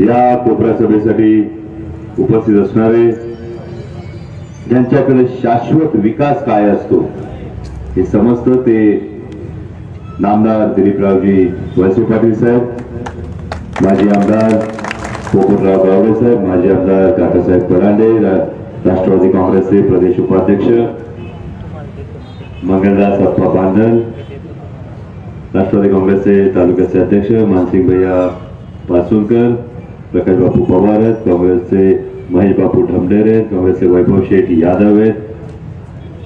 या कोपऱ्या सभेसाठी उपस्थित असणारे ज्यांच्याकडे शाश्वत विकास काय असतो हे समजतं ते नामदार दिलीपरावजी वळसे पाटील साहेब माजी आमदार पोपटराव गावडे साहेब माजी आमदार काकासाहेब परांडे राष्ट्रवादी काँग्रेसचे प्रदेश उपाध्यक्ष मंगलदास अप्पा बांधल राष्ट्रवादी काँग्रेसचे तालुक्याचे अध्यक्ष मानसिंग भैया पासूरकर प्रकाश बापू पवार आहेत. काँग्रेसचे महेश बापू ढमडेरे आहेत. काँग्रेसचे वैभव शेठ यादव आहेत.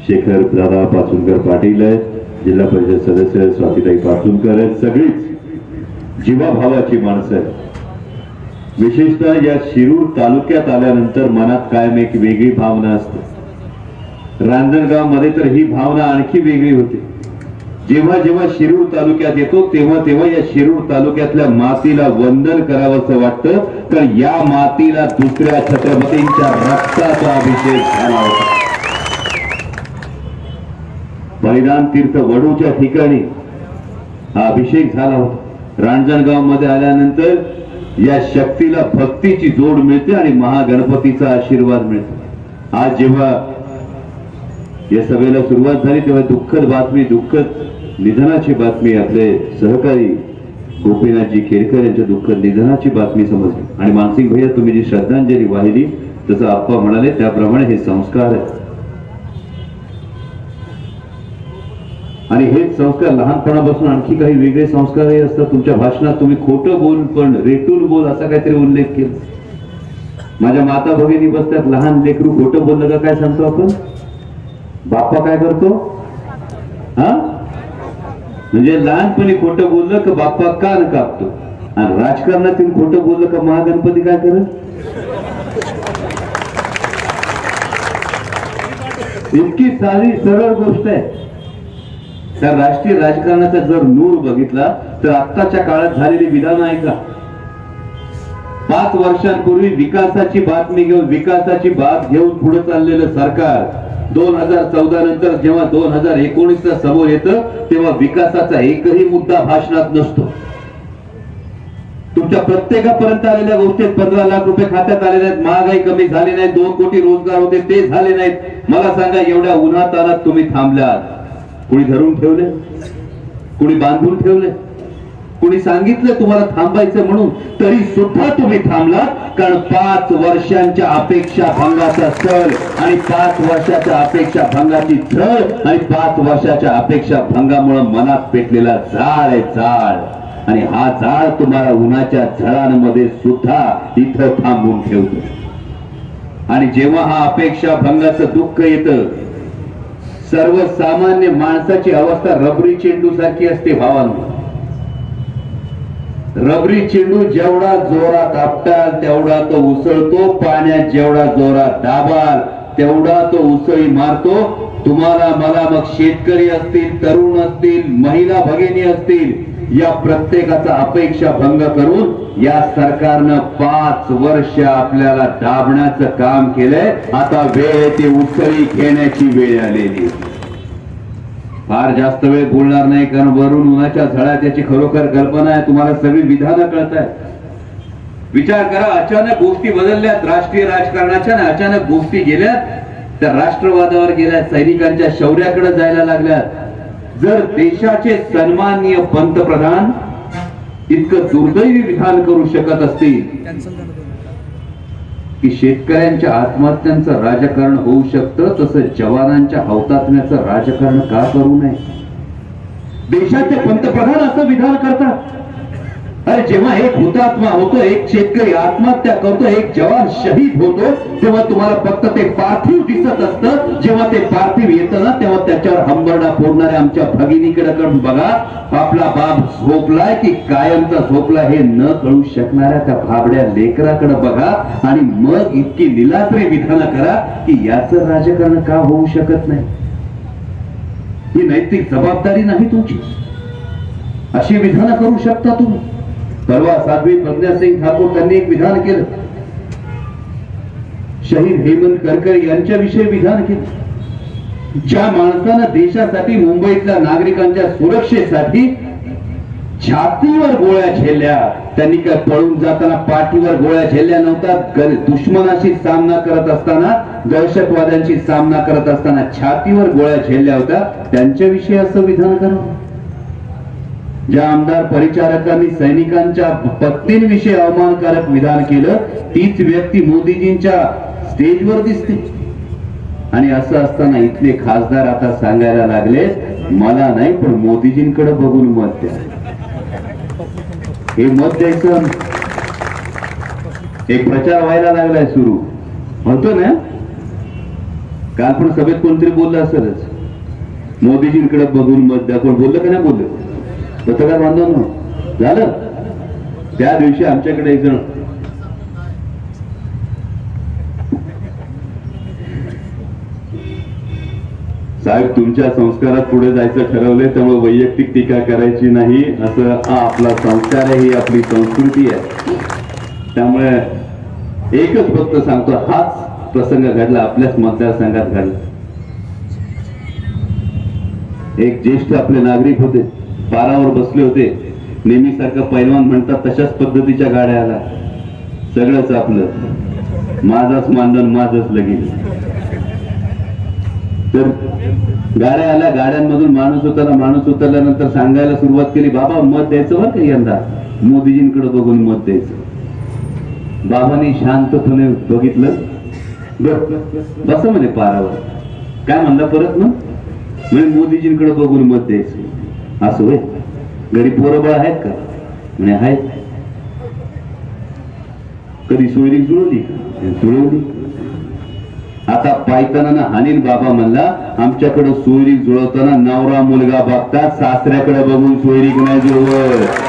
शेखर दादा पाचुनकर पाटील आहेत. जिल्हा परिषद सदस्य स्वातीताई पाचुनकर आहेत. सगळीच जीवाभावाची माणसं आहेत. विशेषतः या शिरूर तालुक्यात आल्यानंतर मनात कायम एक वेगळी भावना असते. रांजणगावमध्ये तर ही भावना आणखी वेगळी होती. जेव्हा जेव्हा शिरूर तालुक्यात येतो तेव्हा तेव्हा या शिरूर तालुक्यातल्या मातीला वंदन करावंसं वाटतं. तर या मातीला दुसऱ्या छत्रपतींच्या रक्ताचा अभिषेक झाला होता. बलिदान तीर्थ वडूच्या ठिकाणी हा अभिषेक झाला होता. रांजणगावमध्ये आल्यानंतर या शक्तीला भक्तीची जोड मिळते आणि महागणपतीचा आशीर्वाद मिळतो. आज जेव्हा या सभेला सुरुवात झाली तेव्हा दुःखद बातमी दुःखद निधनाची बातमी आपले सहकारी गोपीनाथजी खेडकर यांच्या दुःख निधनाची बातमी समजली. आणि मानसिंग भैया तुम्ही जी श्रद्धांजली वाहिली तसं आप्पा म्हणाले त्याप्रमाणे हे संस्कार आहेत. आणि हेच संस्कार लहानपणापासून आणखी काही वेगळे संस्कारही असतात. तुमच्या भाषणात तुम्ही खोटं बोल पण रेटून बोल असा काहीतरी उल्लेख केला. माझ्या माता भगिनी बसतात लहान लेकरू खोटं बोललं का काय सांगतो आपण? बाप्पा काय करतो? हा? म्हणजे लहानपणी खोटं बोललं का बाप्पा कान कापतो? आणि राजकारणातील खोटं बोललं का महागणपती काय करत? इतकी साधी सरळ गोष्ट आहे. त्या राष्ट्रीय राजकारणाचा जर नूर बघितला तर आत्ताच्या काळात झालेली विधान आहे का? पाच वर्षांपूर्वी विकासाची बातमी घेऊन विकासाची बात घेऊन पुढे चाललेलं सरकार दोन हजार चौदा नंतर जेव्हा दोन हजार एकोणीस समोर येतं तेव्हा विकासाचा एकही मुद्दा भाषणात नसतो. तुमच्या प्रत्येकापर्यंत आलेल्या गोष्टीत पंधरा लाख रुपये खात्यात आले नाहीत महागाई कमी झाली नाही दोन कोटी रोजगार होते ते झाले नाहीत. मला सांगा एवढ्या उन्हातानात तुम्ही थांबल्यात कुणी धरून ठेवले? कुणी बांधून ठेवले? कोणी सांगितलं तुम्हाला थांबायचं म्हणून तरी सुद्धा तुम्ही थांबलात कारण पाच वर्षांच्या अपेक्षा भंगाचा सण आणि पाच वर्षाच्या अपेक्षा भंगाची झळ आणि पाच वर्षाच्या अपेक्षा भंगामुळे मनात पेटलेला जाळ आहे जाळ. आणि हा झाड तुम्हाला उन्हाच्या झळांमध्ये सुद्धा इथं थांबून ठेवतो. आणि जेव्हा हा अपेक्षा भंगाचं दुःख येतं सर्वसामान्य माणसाची अवस्था रबरी चेंडू सारखी असते भावांनो. रबरी चेंडू जेवढा जोरात आपटाल तेवढा तो उसळतो. पाण्यात जेवढा जोरात दाबाल तेवढा तो उसळी मारतो. तुम्हाला मला मग शेतकरी असतील तरुण असतील महिला भगिनी असतील या प्रत्येकाचा अपेक्षा भंग करून या सरकारनं पाच वर्ष आपल्याला दाबण्याचं काम केलंय. आता वेळ ते उसळी घेण्याची वेळ आलेली आहे. फार जास्त वेळ बोलणार नाही कारण वरून उन्हाच्या झळा त्याची खरोखर कल्पना आहे. तुम्हाला सगळी विधानं कळत आहे विचार करा अचानक गोष्टी बदलल्यात राष्ट्रीय राजकारणाच्या ना अचानक गोष्टी गेल्यात त्या राष्ट्रवादावर गेल्या सैनिकांच्या शौर्याकडे जायला लागल्यात. जर देशाचे सन्माननीय पंतप्रधान इतकं दुर्दैवी विधान करू शकत असतील की शेतकऱ्यांच्या आत्महत्यांचं राजकारण होऊ शकतं तसं जवानांच्या हौतात्म्याचं राजकारण का करू नये? देशाचे पंतप्रधान असं विधान करतात. अरे जेव्हा एक हुतात्मा होतो एक शेतकरी आत्महत्या करतो एक जवान शहीद होतो तेव्हा तुम्हाला फक्त ते पार्थिव दिसत असतं. जेव्हा ते पार्थिव येतं ना तेव्हा त्याच्यावर हंबरडा फोडणाऱ्या आमच्या भगिनीकडे कडून बघा आपला बाप झोपलाय की कायमचा झोपला हे न कळू शकणाऱ्या त्या भाबड्या लेकराकडे बघा आणि मग इतकी निलात्री विधानं करा की याचं राजकारण का होऊ शकत नाही? ही नैतिक जबाबदारी नाही तुमची. अशी विधानं करू शकता तुम्ही. परवा साध्वी प्रज्ञासिंग ठाकूर त्यांनी एक विधान केलं. शहीद हेमंत करकरे यांच्याविषयी विधान केलं. ज्या माणसानं देशासाठी मुंबईतल्या नागरिकांच्या सुरक्षेसाठी छातीवर गोळ्या झेलल्या त्यांनी काय पळून जाताना पाठीवर गोळ्या झेलल्या नव्हत्या दुश्मनाशी सामना करत असताना दहशतवाद्यांशी सामना करत असताना छातीवर गोळ्या झेलल्या होत्या त्यांच्याविषयी असं विधान करावं. ज्या आमदार परिचारकांनी सैनिकांच्या पत्नींविषयी अवमानकारक विधान केलं तीच व्यक्ती मोदीजींच्या स्टेजवर दिसते आणि असं असताना इथले खासदार आता सांगायला लागले मला नाही पण मोदीजींकडे बघून मत द्या. हे मत द्यायचं एक प्रचार व्हायला लागलाय सुरू. होतो ना काल पण सभेत कोणतरी बोललं असेलच. मोदीजींकडे बघून मत द्या. कोण बोललं का नाही बोललं? पत्रकार बांधवांनो झालं? त्या दिवशी आमच्याकडे एक जण. साहेब तुमच्या संस्कारात पुढे जायचं ठरवले त्यामुळे वैयक्तिक टीका करायची नाही असं हा आपला संस्कार आहे ही आपली संस्कृती आहे. त्यामुळे एकच फक्त सांगतो हाच प्रसंग घडला आपल्याच मतदारसंघात घडला. एक ज्येष्ठ आपले नागरिक होते. पारावर बसले होते. नेहमीसारखं पैलवान म्हणतात तशाच पद्धतीच्या गाड्या आला. सगळंच आपलं. माझाच मानधन माझच लगेच तर गाड्या आल्या गाड्यांमधून माणूस उतरला. माणूस उतरल्यानंतर सांगायला सुरुवात केली बाबा मत द्यायचं बरं का यंदा? मोदीजींकडे बघून मत द्यायचं. बाबांनी शांतपणे बघितलं. बस म्हणे पारावर. काय म्हणला परत मग? म्हणजे मोदीजींकडे बघून मत द्यायचं. असं होय घरी पोरबळ आहेत का? म्हणे आहेत. कधी सोयरी जुळवली का? जुळवली. आता पायताना हानील बाबा म्हणला आमच्याकडे सोयरीक जुळवताना नवरा मुलगा बघता सासऱ्याकडे बघून सोयरीक नाही जुळवत?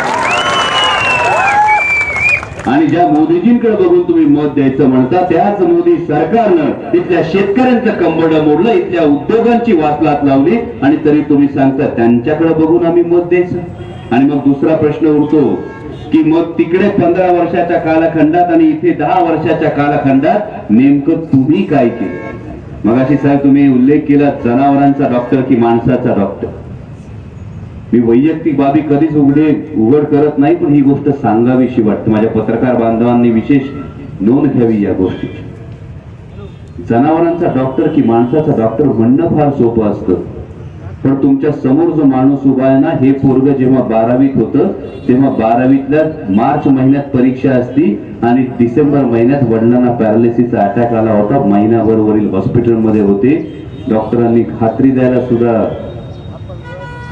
आणि ज्या मोदीजींकडे बघून तुम्ही मत द्यायचं म्हणता त्याच मोदी सरकारनं इथल्या शेतकऱ्यांचं कंबड मोडलं इथल्या उद्योगांची वासलात लावली. आणि तरी तुम्ही सांगता त्यांच्याकडे बघून आम्ही मत द्यायचं. आणि मग दुसरा प्रश्न उरतो की मग तिकडे पंधरा वर्षाच्या कालखंडात आणि इथे दहा वर्षाच्या कालखंडात नेमकं तुम्ही काय केलं? मगाशी साहेब तुम्ही उल्लेख केला जनावरांचा डॉक्टर की माणसाचा डॉक्टर मी वैयक्तिक बाबी कधीच उघडे उघड करत नाही पण ही गोष्ट सांगावीशी वाटते. माझ्या पत्रकार बांधवांनी विशेष नोंद घ्यावी या गोष्टी जनावरांचा डॉक्टर की माणसाचा डॉक्टर म्हणणं फार सोपं असतं. पण तुमच्यासमोर जो माणूस उभा आहे ना हे पोरग जेव्हा बारावीत होतं तेव्हा बारावीतल्या मार्च महिन्यात परीक्षा असती आणि डिसेंबर महिन्यात वडिलांना पॅरालिसिसचा अटॅक आला होता. महिनाभर वरील हॉस्पिटलमध्ये होते. डॉक्टरांनी खात्री द्यायला सुद्धा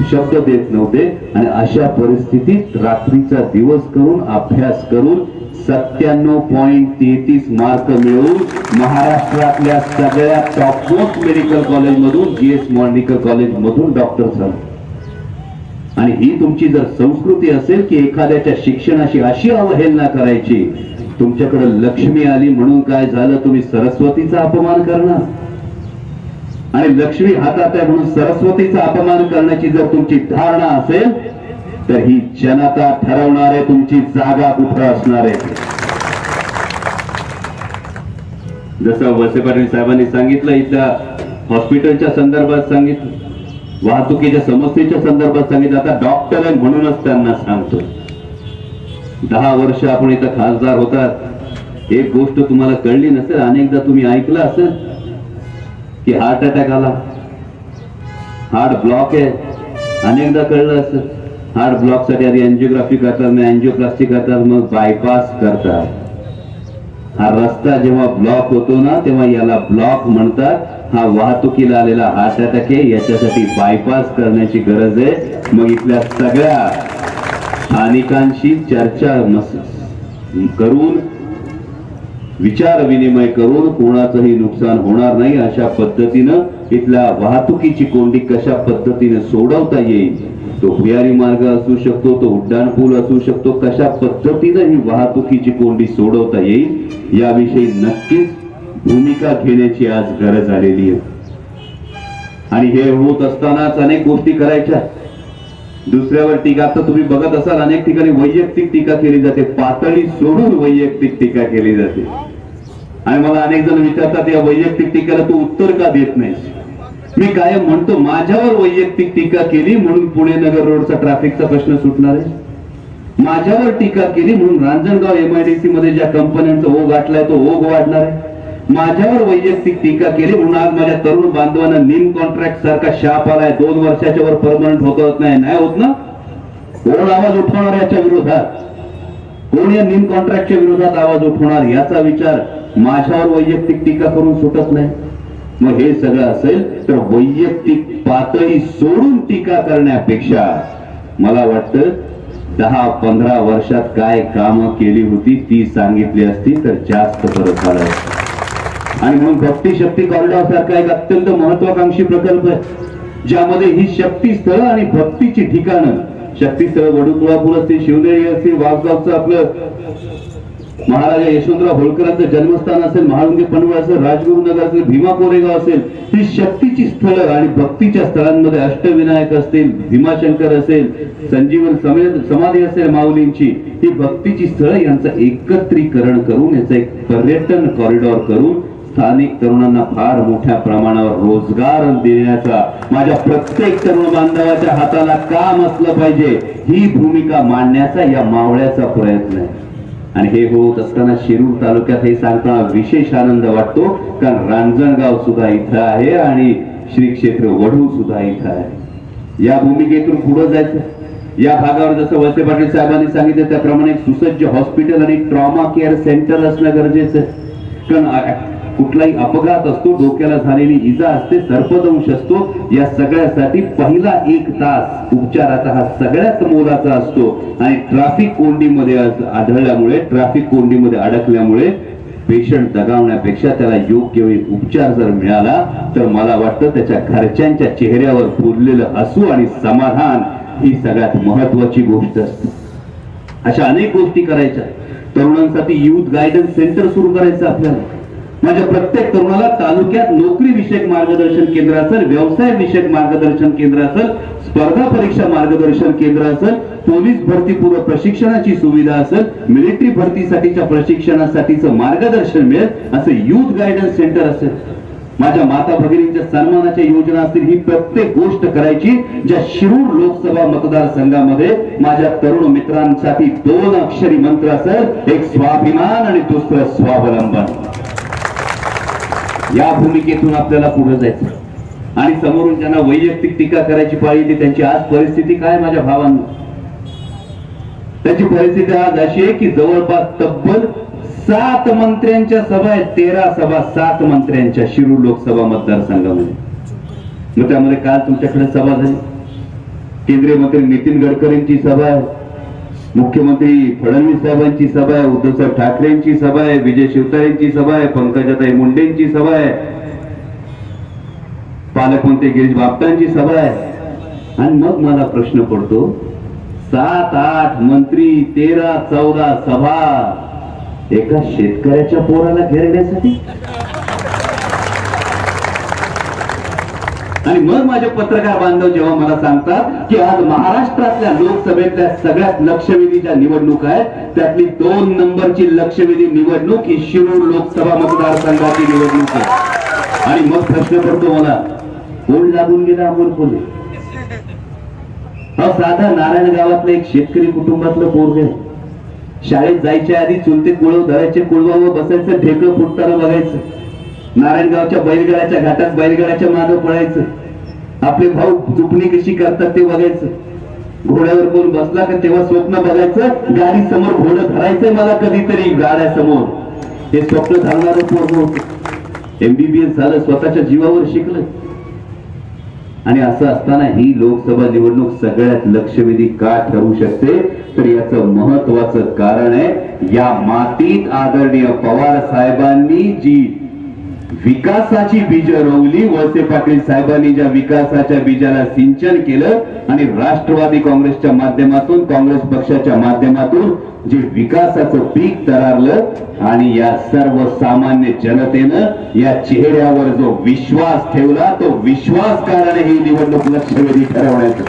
शब्द देत नव्हते. आणि अशा परिस्थितीत रात्रीचा दिवस करून अभ्यास करून सत्त्याण्णव पॉईंट तेहतीस मार्क मिळवून महाराष्ट्रातल्या सगळ्या टॉपमोस्ट मेडिकल कॉलेजमधून जी एस मॉर्निकल कॉलेजमधून डॉक्टर झाले. आणि ही तुमची जर संस्कृती असेल की एखाद्याच्या शिक्षणाशी अशी अवहेलना करायची तुमच्याकडे लक्ष्मी आली म्हणून काय झालं तुम्ही सरस्वतीचा अपमान करणार? आणि लक्ष्मी हातात आहे म्हणून सरस्वतीचा अपमान करण्याची जर तुमची धारणा असेल तर ही जनता ठरवणार आहे तुमची जागा कुठं असणार आहे. जसं वसे पाटील साहेबांनी सांगितलं इथल्या हॉस्पिटलच्या संदर्भात सांगितलं वाहतुकीच्या समस्येच्या संदर्भात सांगितलं. आता डॉक्टर आहे म्हणूनच त्यांना सांगतो. दहा वर्ष आपण इथं खासदार होतात. एक गोष्ट तुम्हाला कळली नसेल अनेकदा तुम्ही ऐकलं असेल की हार्ट अटॅक आला. हार्ट ब्लॉक आहे. अनेकदा कळलं असं. हार्ट ब्लॉकसाठी आधी अँजिओग्राफी करतात मग अँजिओप्लास्टी करतात मग बायपास करतात. हा रस्ता जेव्हा ब्लॉक होतो ना तेव्हा याला ब्लॉक म्हणतात. हा वाहतुकीला आलेला हार्ट अटॅक आहे. याच्यासाठी बायपास करण्याची गरज आहे. मग इथल्या सगळ्या स्थानिकांशी चर्चा मस- करून विचार विनिमय करून कोणाचंही नुकसान होणार नाही अशा पद्धतीनं इथल्या वाहतुकीची कोंडी कशा पद्धतीने सोडवता येईल? तो भुयारी मार्ग असू शकतो तो उड्डाण पूल असू शकतो कशा पद्धतीनं ही वाहतुकीची कोंडी सोडवता येईल? याविषयी नक्कीच भूमिका घेण्याची आज गरज आलेली आहे. आणि हे होत असतानाच अनेक गोष्टी करायच्या. दुसऱ्यावर टीका. आता तुम्ही बघत असाल अनेक ठिकाणी वैयक्तिक टीका केली जाते. पातळी सोडून वैयक्तिक टीका केली जाते. आणि मला अनेक जण विचारतात या वैयक्तिक टीकाला तू उत्तर का देत नाही मी कायम म्हणतो माझ्यावर वैयक्तिक टीका केली म्हणून पुणे नगर रोडचा ट्रॅफिकचा प्रश्न सुटणार आहे. माझ्यावर टीका केली म्हणून रांजणगाव एमआयडीसी मध्ये ज्या कंपन्यांचा ओघ आटलाय तो ओघ वाढणार आहे. माझ्यावर वैयक्तिक टीका केली म्हणून आज माझ्या तरुण बांधवांना निम कॉन्ट्रॅक्ट सारखा शाप आलाय. दोन वर्षाच्या वर परमनंट होत नाही. नाही होत ना? कोण आवाज उठवणार याच्या विरोधात? कोण या निम कॉन्ट्रॅक्टच्या विरोधात आवाज उठवणार? याचा विचार माझ्यावर वैयक्तिक टीका करून सुटत नाही. मग हे सगळं असेल तर वैयक्तिक पातळी सोडून टीका करण्यापेक्षा मला वाटतं दहा पंधरा वर्षात काय कामं केली होती ती सांगितली असती तर जास्त बरं झालं असतं. आणि म्हणून भक्ती शक्ती कॉरिडॉर सारखा एक अत्यंत महत्वाकांक्षी प्रकल्प आहे ज्यामध्ये ही शक्ती स्थळ आणि भक्तीची ठिकाणं शक्ती स्थळ वडुकुळापूर असतील शिवनेरी असतील वाघगावचं आपलं महाराजा यशवंतराव होळकरांचं जन्मस्थान असेल महाळुंगे पनवळ असेल राजगुरुनगर असेल भीमा कोरेगाव असेल ही शक्तीची स्थळं आणि भक्तीच्या स्थळांमध्ये अष्टविनायक असतील भीमाशंकर असेल संजीवन समाधी असेल माऊलींची ही भक्तीची स्थळं यांचं एकत्रीकरण करून याचं एक पर्यटन कॉरिडॉर करून स्थानिक तरुणांना फार मोठ्या प्रमाणावर रोजगार देण्याचा माझ्या प्रत्येक तरुण बांधवाच्या हाताला काम असलं पाहिजे ही भूमिका मांडण्याचा या मावळ्याचा प्रयत्न आहे. आणि हे होत असताना शिरूर तालुक्यात हे सांगताना विशेष आनंद वाटतो कारण रांजणगाव सुद्धा इथं आहे आणि श्री क्षेत्र वढू सुद्धा इथं आहे. या भूमिकेतून पुढे जायचं. या भागावर जसं वळसे पाटील साहेबांनी सांगितलं त्याप्रमाणे सुसज्ज हॉस्पिटल आणि ट्रॉमा केअर सेंटर असणं गरजेचं आहे. कारण कुठलाही अपघात असतो डोक्याला झालेली इजा असते सर्पदंश असतो या सगळ्यासाठी पहिला एक तास उपचाराचा हा सगळ्यात मोलाचा असतो. आणि ट्रॅफिक कोंडीमध्ये आढळल्यामुळे ट्रॅफिक कोंडीमध्ये अडकल्यामुळे पेशंट दगावण्यापेक्षा त्याला योग्य वेळी उपचार जर मिळाला तर मला वाटतं त्याच्या घरच्यांच्या चेहऱ्यावर पुरलेलं हसू आणि समाधान ही सगळ्यात महत्वाची गोष्ट असते. अशा अनेक गोष्टी करायच्या. तरुणांसाठी युथ गायडन्स सेंटर सुरू करायचं आपल्याला. माझ्या प्रत्येक तरुणाला तालुक्यात नोकरी विषयक मार्गदर्शन केंद्र असेल व्यवसाय विषयक मार्गदर्शन केंद्र असेल स्पर्धा परीक्षा मार्गदर्शन केंद्र असेल पोलीस भरतीपूर्व प्रशिक्षणाची सुविधा असेल मिलिटरी भरतीसाठीच्या प्रशिक्षणासाठीचं मार्गदर्शन मिळेल असं युथ गायडन्स सेंटर असेल. माझ्या माता भगिनींच्या सन्मानाच्या योजना असतील ही प्रत्येक गोष्ट करायची ज्या शिरूर लोकसभा मतदारसंघामध्ये माझ्या तरुण मित्रांसाठी दोन अक्षरी मंत्र असेल एक स्वाभिमान आणि दुसरं स्वावलंबन. या भूमिकेतून आपल्याला पुढे जायचं. आणि समोरून ज्यांना वैयक्तिक टीका करायची पाळी ती त्यांची आज परिस्थिती काय माझ्या भावांना? त्याची परिस्थिती आज अशी आहे की जवळपास तब्बल सात मंत्र्यांच्या सभा आहेत तेरा सभा सात मंत्र्यांच्या शिरूर लोकसभा मतदारसंघामध्ये. मग त्यामध्ये काल तुमच्याकडे सभा झाली. केंद्रीय मंत्री नितीन गडकरींची सभा आहे. मुख्यमंत्री फडणवीस साहेबांची सभा आहे उद्धवसाहेब ठाकरेंची सभा आहे विजय शिवतारेंची सभा आहे पंकजाताई मुंडेंची सभा आहे पालकमंत्री गिरीश बापटांची सभा आहे. आणि मग मला प्रश्न पडतो सात आठ मंत्री तेरा चौदा सभा एका शेतकऱ्याच्या पोराला घेरण्यासाठी? आणि मग माझे पत्रकार बांधव जेव्हा मला सांगतात की आज महाराष्ट्रातल्या लोकसभेतल्या सगळ्यात लक्षवेधीच्या निवडणूक आहेत त्यातली दोन नंबरची लक्षवेधी निवडणूक ही शिरूर लोकसभा मतदारसंघाची निवडणूक आहे. आणि मग प्रश्न पडतो मला कोण लागून गेला अमोल फुले. हा साधा नारायण गावातलं एक शेतकरी कुटुंबातलं पोरग आहे. शाळेत जायच्या आधी चुलते कुळव धरायचे कुळवावर बसायचं ढेकळं फुटताना बघायचं. नारायणगावच्या बैलगाड्याच्या घाटात बैलगाड्याच्या मागं पळायचं. आपले भाऊ चुकणी कशी करतात ते बघायचं. घोड्यावर कोण बसला का तेव्हा स्वप्न बघायचं गाडी समोर घोडं धरायचंय मला कधीतरी गाड्या समोर हे स्वप्न धरणार होत. एमबीबीएस झालं स्वतःच्या जीवावर शिकलं. आणि असं असताना ही लोकसभा निवडणूक सगळ्यात लक्षवेधी का ठरू शकते? तर याचं महत्वाचं कारण आहे या मातीत आदरणीय पवार साहेबांनी जी विकासाची बीज रोवली वळसे पाटील साहेबांनी ज्या विकासाच्या बीजाला सिंचन केलं आणि राष्ट्रवादी काँग्रेसच्या माध्यमातून काँग्रेस पक्षाच्या माध्यमातून जे विकासाचं पीक तरारलं आणि या सर्वसामान्य जनतेनं या चेहऱ्यावर जो विश्वास ठेवला तो विश्वास कारण ही निवडणूक लक्षवेधी ठरवण्याचं.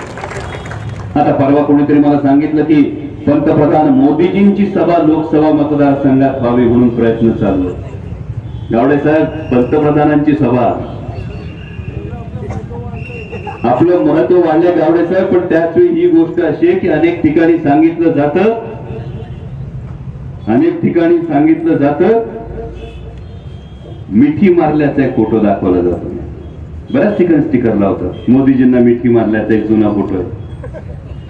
आता परवा कोणीतरी मला सांगितलं की पंतप्रधान मोदीजींची सभा लोकसभा मतदारसंघात व्हावी म्हणून प्रयत्न चाललो गावडे साहेब पंतप्रधानांची सभा. आपलं महत्त्व वाढलंय गावडे साहेब पण त्याच वेळी ही गोष्ट अशी आहे की अनेक ठिकाणी सांगितलं जातं. अनेक ठिकाणी सांगितलं जातं. मिठी मारल्याचा एक फोटो दाखवला जातो. बऱ्याच ठिकाणी स्टिकर लावतात. मोदीजींना मिठी मारल्याचा एक जुना फोटो आहे.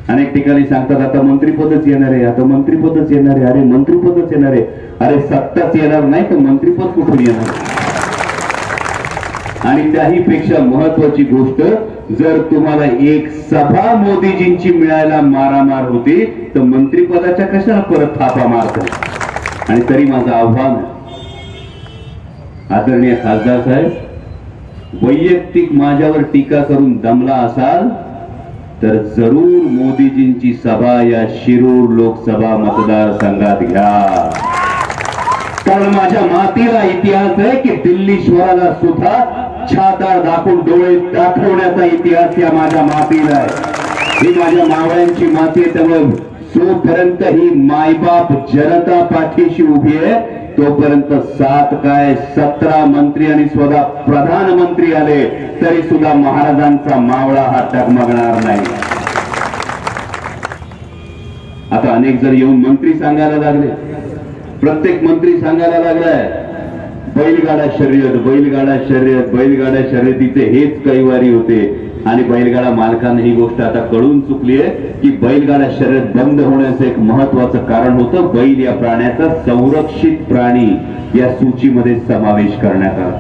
अनेक ठिकाणी सांगतात आता मंत्रीपदच येणार आहे आता मंत्रीपदच येणार आहे अरे मंत्रीपदच येणार आहे. अरे सत्ताच येणार नाही तर मंत्रीपद कुठून येणार? आणि त्याही पेक्षा महत्वाची गोष्ट जर तुम्हाला एक सभा मोदीजींची मिळायला मारामार होती तर मंत्रीपदाच्या कशाला परत थापा मारतात आणि तरी माझं आव्हान आदरणीय खासदार साहेब वैयक्तिक माझ्यावर टीका करून दमला असाल तर जरूर मोदीजींची सभा या शिरूर लोकसभा मतदारसंघात घ्या. कारण माझ्या मातीला इतिहास आहे की दिल्ली शहराला सुद्धा छाता दाखवून डोळे दाखवण्याचा इतिहास या माझ्या मातीला आहे. ही माझ्या मावळ्यांची माती आहे त्यामुळे जोपर्यंत ही मायबाप जनता पाठीशी उभी आहे तोपर्यंत सात काय सतरा मंत्री आणि स्वतः प्रधानमंत्री आले तरी सुद्धा महाराजांचा मावळा हा टगमगणार नाही. आता अनेक जर येऊन मंत्री सांगायला लागले. प्रत्येक मंत्री सांगायला लागलाय बैलगाडा शर्यत बैलगाडा शर्यत बैलगाडा शर्यतीचे हेच कैवारी होते. आणि बैलगाडा मालकांना ही गोष्ट आता कळून चुकली आहे की बैलगाडा शर्यत बंद होण्याचं एक महत्वाचं कारण होतं. बैल या प्राण्याचा संरक्षित प्राणी या सूचीमध्ये समावेश करण्यात आला.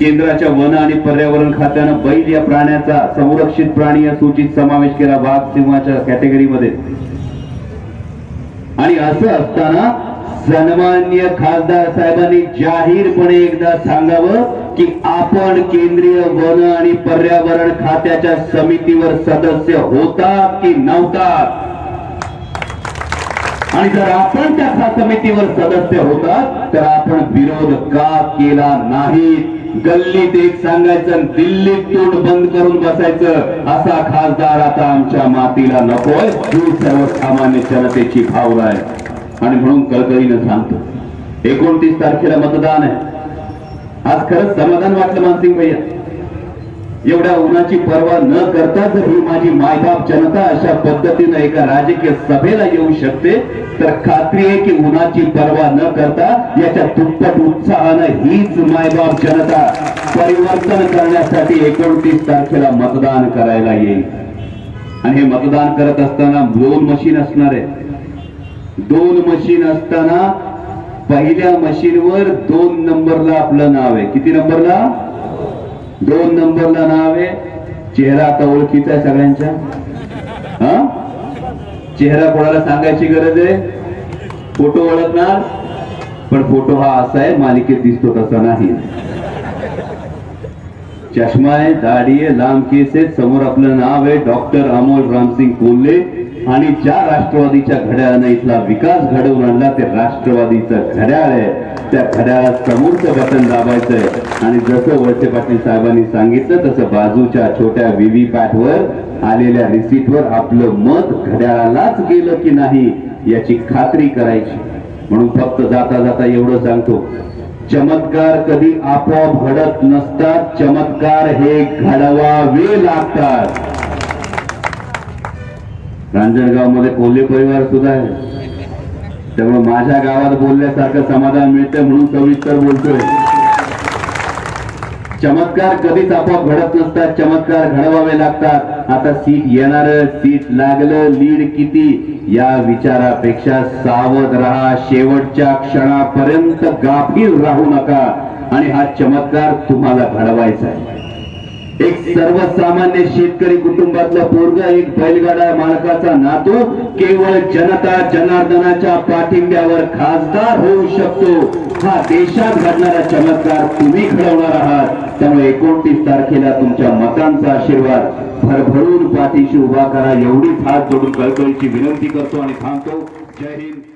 केंद्राच्या वन आणि पर्यावरण खात्यानं बैल या प्राण्याचा संरक्षित प्राणी या सूचीत समावेश केला वाघ सिंहाच्या कॅटेगरीमध्ये. आणि असं असताना सन्मान्य खासदार साहेबांनी जाहीरपणे एकदा सांगावं की आपण केंद्रीय वन आणि पर्यावरण खात्याच्या समितीवर सदस्य होतात की नव्हतात? आणि जर आपण त्या समितीवर सदस्य होतात तर आपण विरोध का केला नाही गल्लीत एक सांगायचं दिल्लीत तोंड बंद करून बसायचं असा खासदार आता आमच्या मातीला नकोय. ही सर्वसामान्य जनतेची भावना आहे. आणि म्हणून कळकळीनं सांगतो एकोणतीस तारखेला मतदान आहे. आज खरंच समाधान वाटलं मानसिंग भैया. एवढ्या उन्हाची पर्वा न करता जर ही माझी मायबाप जनता अशा पद्धतीनं एका राजकीय सभेला येऊ शकते. तर खात्री आहे की उन्हाची पर्वा न करता याच्या दुप्पट उत्साहानं हीच मायबाप जनता परिवर्तन करण्यासाठी एकोणतीस तारखेला मतदान करायला येईल. आणि हे मतदान करत असताना दोन मशीन असणार आहे दोन मशीन असताना पहिल्या मशीनवर दोन नंबरला आपलं नाव आहे. किती नंबरला? दोन नंबरला नाव आहे. चेहरा आता ओळखीचा आहे सगळ्यांच्या. हा? चेहरा कोणाला सांगायची गरज आहे? फोटो ओळखणार? पण फोटो हा असा आहे मालिकेत दिसतो तसा नाही. चष्मा आहे दाढी आहे लांब केस आहेत समोर आपलं नाव आहे डॉक्टर अमोल रामसिंग कोल्हे. आणि ज्या राष्ट्रवादीच्या घड्याळाने इथला विकास घडवून आणला ते राष्ट्रवादीचं घड्याळ आहे. त्या घड्याळात समोरचं बटन दाबायचंय. आणि जसं वळसे पाटील साहेबांनी सांगितलं तसं बाजूच्या छोट्या व्हीव्ही वर आलेल्या रिसीटवर आपलं मत घड्याळालाच गेलं की नाही याची खात्री करायची. म्हणून फक्त जाता जाता एवढं सांगतो. चमत्कार कधी आपोआप घडत नसतात चमत्कार हे घडवावे लागतात. रांजणगावमध्ये कोल्हे परिवार सुद्धा आहे. त्यामुळे माझ्या गावात बोलल्यासारखं समाधान मिळतं म्हणून सविस्तर बोलतोय. चमत्कार कधीच आपोआप घडत नसतात चमत्कार घडवावे लागतात. आता सीट येणार सीट लागलं लीड किती? या विचारापेक्षा सावध राहा शेवटच्या क्षणापर्यंत गाफील राहू नका. आणि हा चमत्कार तुम्हाला घडवायचा आहे. एक सर्वसामान्य शेतकरी कुटुंबातला पोरगा एक बैलगाडा मालकाचा नातू केवळ जनता जनार्दनाच्या पाठिंब्यावर खासदार होऊ शकतो. हा देशात घडणारा चमत्कार तुम्ही घडवणार आहात. त्यामुळे एकोणतीस तारखेला तुमच्या मतांचा आशीर्वाद भरभरून पाठीशी उभा करा. एवढीच हात जोडून कळकळीची विनंती करतो आणि थांबतो. जय हिंद.